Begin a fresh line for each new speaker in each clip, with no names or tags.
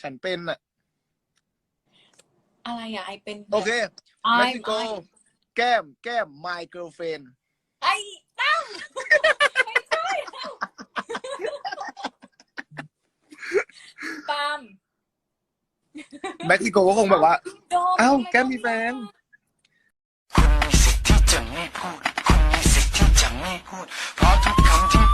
ฉันเป็นอะ
อะไรอะไอเป็น
โอเค
ไอ
เม็กซิโก
ไอ
แก้มแก้ม my girlfriend
ไอตั้มไม่ใช่ตาม
เม็กซิโกก็คงแบบว่า
โดม
เอ้าแก้มมีแฟน
คุณมีสิทธิ์ที่จะไม่พูดคุณมีสิทธิ์ที่จะไม่พูด เพราะทุกคำที่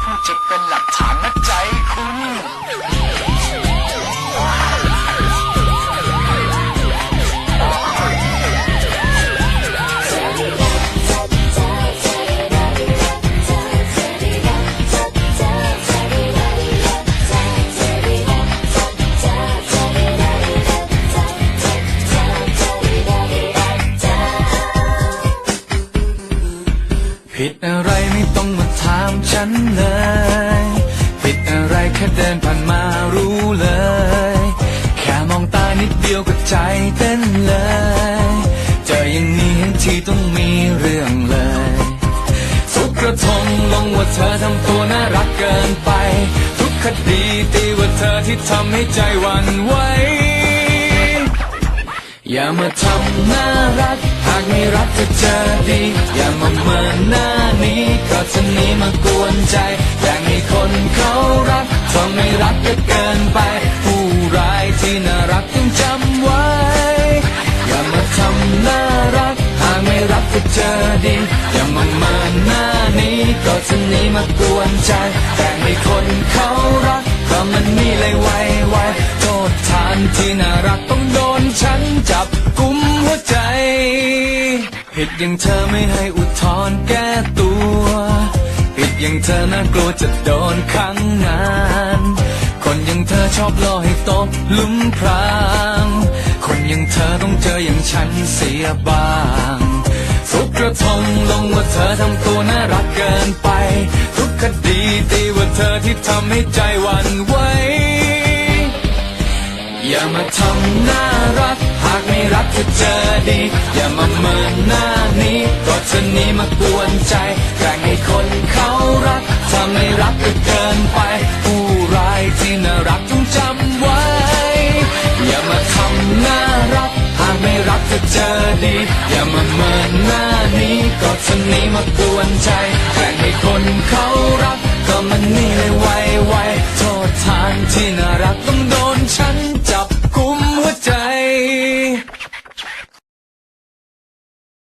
อะไรไม่ต้องมาถามฉันเลยผิดอะไรแค่เดินผ่านมารู้เลย แค่มองตานิดเดียวก็ใจเต้นเลย เจออย่างนี้ทั้งทีต้องมีเรื่องเลยทุกกระทงลงว่าเธอทำตัวน่ารักเกินไป ทุกคดีตีว่าเธอที่ทำให้ใจวันไหวอย่ามาทำน่ารัก หากไม่รักจะเจอดี อย่ามาเมินหน้า ก็จะหนี้มากวนใจอยากให้คนเขารักถ้าไม่รักก็เกินไป ผู้ร้ายที่น่ารักต้องจำไว้ อย่ามาทำน่ารักหากไม่รักก็เจอดีอย่ามามินหน้านี้ก็จะหนี้มากวนใจแต่ให้คนเขารักก็มันมีเลยไวไวโทษทานที่น่ารักต้องโดนฉันจับกุมหัวใจผิดอย่างเธอไม่ให้อุทธรณ์ อย่างเธอน่ากลัวจะโดนขังนาน คนอย่างเธอชอบล่อให้ตกหลุมพราง คนอย่างเธอต้องเจออย่างฉันเสียบ้างทุกกระทงลงว่าเธอทำตัวน่ารักเกินไป ทุกคดีตีว่าเธอที่ทำให้ใจวันไหวอย่ามาทำหน่า รักจะเจอดี อย่ามาเมินหน้านี้ก็จะหนี้มากวนใจแกล้งให้คนเขารักถ้าไม่รักก็เกินไป ผู้ร้ายที่น่ารักต้องจำไว้ อย่ามาทำน่ารักหากไม่รักจะเจอดี อย่ามาเมินหน้านี้ก็จะหนี้มากวนใจแกล้ง